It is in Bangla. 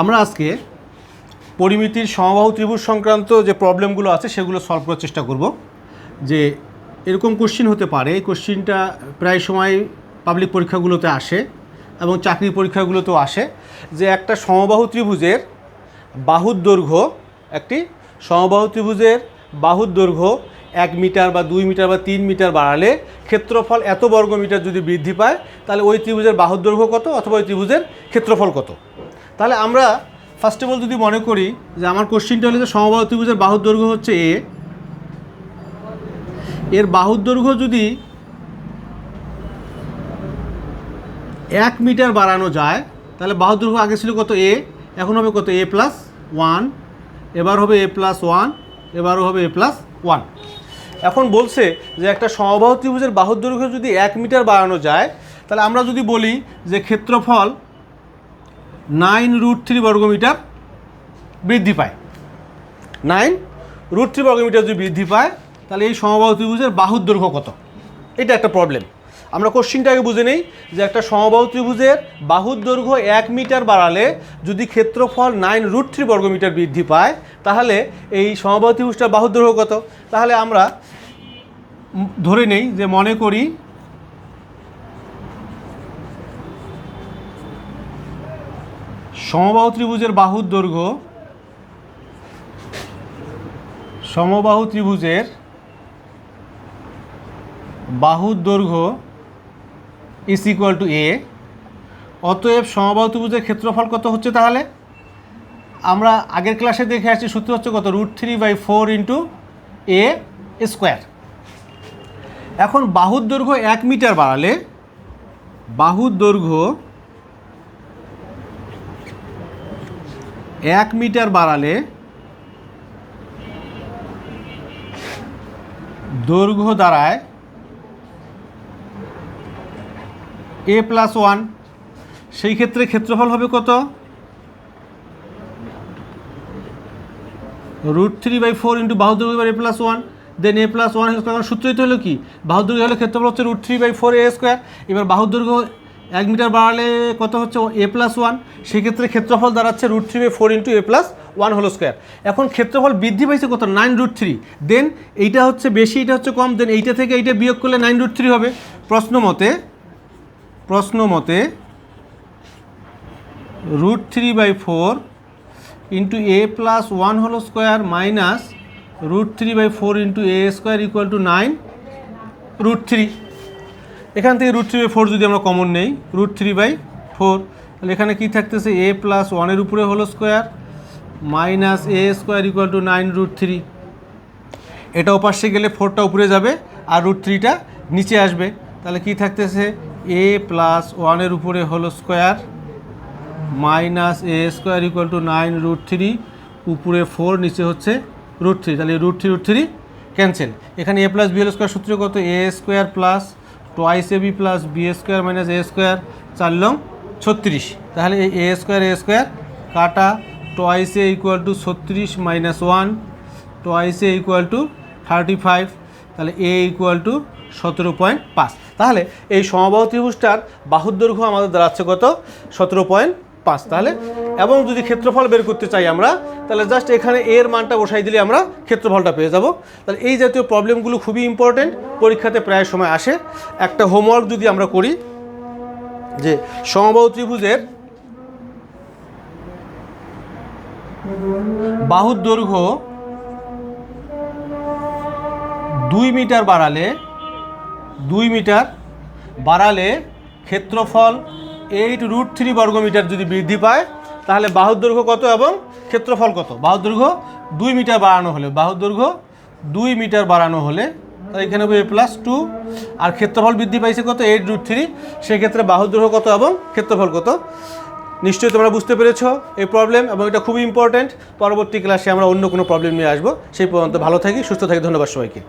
আমরা আজকে পরিমিতির সমবাহু ত্রিভুজ সংক্রান্ত যে প্রবলেমগুলো আছে সেগুলো সলভ করার চেষ্টা করব। যে এরকম কোশ্চিন হতে পারে, এই কোশ্চিনটা প্রায় সময় পাবলিক পরীক্ষাগুলোতে আসে এবং চাকরি পরীক্ষাগুলোতেও আসে যে একটা সমবাহু ত্রিভুজের বাহুর দৈর্ঘ্য একটি সমবাহু ত্রিভুজের বাহুর দৈর্ঘ্য এক মিটার বা দুই মিটার বা তিন মিটার বাড়ালে ক্ষেত্রফল এত বর্গ মিটার যদি বৃদ্ধি পায়, তাহলে ওই ত্রিভুজের বাহুর দৈর্ঘ্য কত অথবা ওই ত্রিভুজের ক্ষেত্রফল কত? তাহলে আমরা ফার্স্ট অফ অল যদি মনে করি যে আমার কোশ্চিনটা হলো যে সমবাহু ত্রিভুজের বাহুর দৈর্ঘ্য হচ্ছে এ এর বাহুর দৈর্ঘ্য যদি এক মিটার বাড়ানো যায়, তাহলে বাহুর দৈর্ঘ্য আগে ছিল কত এ এখন হবে কত এ প্লাস ওয়ান এবার হবে এ প্লাস ওয়ান এবারও হবে এ প্লাস ওয়ান এখন বলছে যে একটা সমবাহু ত্রিভুজের বাহুর দৈর্ঘ্য যদি এক মিটার বাড়ানো যায়, তাহলে আমরা যদি বলি যে ক্ষেত্রফল নাইন রুট থ্রি বর্গমিটার বৃদ্ধি পায়। নাইন রুট থ্রি বর্গমিটার যদি বৃদ্ধি পায়, তাহলে এই সমবাহু ত্রিভুজের বাহুর দৈর্ঘ্য কত? এটা একটা প্রবলেম আমরা কোশ্চিনটা আগে বুঝে নেই যে একটা সমবাহু ত্রিভুজের বাহুর দৈর্ঘ্য এক মিটার বাড়ালে যদি ক্ষেত্রফল নাইন রুট থ্রি বর্গমিটার বৃদ্ধি পায়, তাহলে এই সমবাহু ত্রিভুজটার বাহুর দৈর্ঘ্য কত? তাহলে আমরা ধরে নেই যে মনে করি সমবাহু ত্রিভুজের বাহুর দৈর্ঘ্য সমবাহু ত্রিভুজের বাহুর দৈর্ঘ্য ইস ইকুয়াল টু এ অতএব সমবাহু ত্রিভুজের ক্ষেত্রফল কত হচ্ছে তাহলে? আমরা আগের ক্লাসে দেখে আসছি সূত্র হচ্ছে কত? Root three by four into a square এখন বাহুর দৈর্ঘ্য এক মিটার বাড়ালে বাহুর দৈর্ঘ্য এক মিটার বাড়ালে দৈর্ঘ্য দাঁড়ায় এ প্লাস ওয়ান। সেই ক্ষেত্রে ক্ষেত্রফল হবে কত? Root three by four into বাহুদুর্গ a plus one. Then a plus one সূত্রই তো হলো কি? বাহুদুর্গ হলে ক্ষেত্রফল হচ্ছে root three by four a square. এবার বাহুদুর্গ এক মিটার বাড়ালে কত হচ্ছে? এ প্লাস ওয়ান সেক্ষেত্রে ক্ষেত্রফল দাঁড়াচ্ছে root three by four into a plus one হলো স্কোয়ার এখন ক্ষেত্রফল বৃদ্ধি পাইছে কত? নাইন রুট থ্রি দেন এইটা হচ্ছে বেশি এটা হচ্ছে কম। দেন এইটা থেকে এইটা বিয়োগ করলে নাইন রুট থ্রি হবে। প্রশ্ন মতে প্রশ্ন মতে root three by four into a plus one হলো square minus root three by four into a square equal to nine root three এখান থেকে রুট থ্রি বাই ফোর যদি আমরা কমন নেই রুট থ্রি বাই ফোর তাহলে এখানে কী থাকতেছে? এ প্লাস ওয়ানের উপরে হলো square minus a square equal to nine root three এটা ওপাশে গেলে ফোরটা উপরে যাবে আর রুট থ্রিটা নিচে আসবে। তাহলে কি থাকতেছে? এ প্লাস ওয়ানের উপরে হলো square minus a square equal to nine root three উপরে ফোর নিচে হচ্ছে রুট থ্রি তাহলে root three root three cancel এখানে এ প্লাস বি হল স্কোয়ার সূত্র কত? A square plus twice a b plus b square minus a square চার লং ছত্রিশ। তাহলে এই এ স্কোয়ার এ স্কোয়ার কাটা টোয়াইস এ ইকুয়াল টু ছত্রিশ minus one twice a equal to thirty five তাহলে এ ইকুয়াল টু সতেরো পয়েন্ট পাঁচ। তাহলে এই সমবাহু ত্রিভুজটার বাহুর দৈর্ঘ্য আমাদের দাঁড়াচ্ছে কত? সতেরো পয়েন্ট পাঁচ। তাহলে এবং যদি ক্ষেত্রফল বের করতে চাই আমরা, তাহলে জাস্ট এখানে এর মানটা বসাই দিলে আমরা ক্ষেত্রফলটা পেয়ে যাব। তাহলে এই জাতীয় প্রবলেমগুলো খুবই ইম্পর্টেন্ট পরীক্ষাতে প্রায় সময় আসে। একটা হোমওয়ার্ক যদি আমরা করি, যে সমবাহু ত্রিভুজের বাহুর দৈর্ঘ্য দুই মিটার বাড়ালে, দুই মিটার বাড়ালে ক্ষেত্রফল এইট রুট থ্রি বর্গমিটার যদি বৃদ্ধি পায় তাহলে বাহুর দৈর্ঘ্য কত এবং ক্ষেত্রফল কত? বাহুর দৈর্ঘ্য দুই মিটার বাড়ানো হলে, বাহুর দৈর্ঘ্য দুই মিটার বাড়ানো হলে তাহলে এখানে হবে এ প্লাস টু আর ক্ষেত্রফল বৃদ্ধি পাইছে কত? এইট রুট থ্রি সেক্ষেত্রে বাহুর দৈর্ঘ্য কত এবং ক্ষেত্রফল কত? নিশ্চয়ই তোমরা বুঝতে পেরেছ এই প্রবলেম এবং এটা খুবই ইম্পর্ট্যান্ট পরবর্তী ক্লাসে আমরা অন্য কোনো প্রবলেম নিয়ে আসব। সেই পর্যন্ত ভালো থাকি, সুস্থ থাকি, ধন্যবাদ সবাইকে।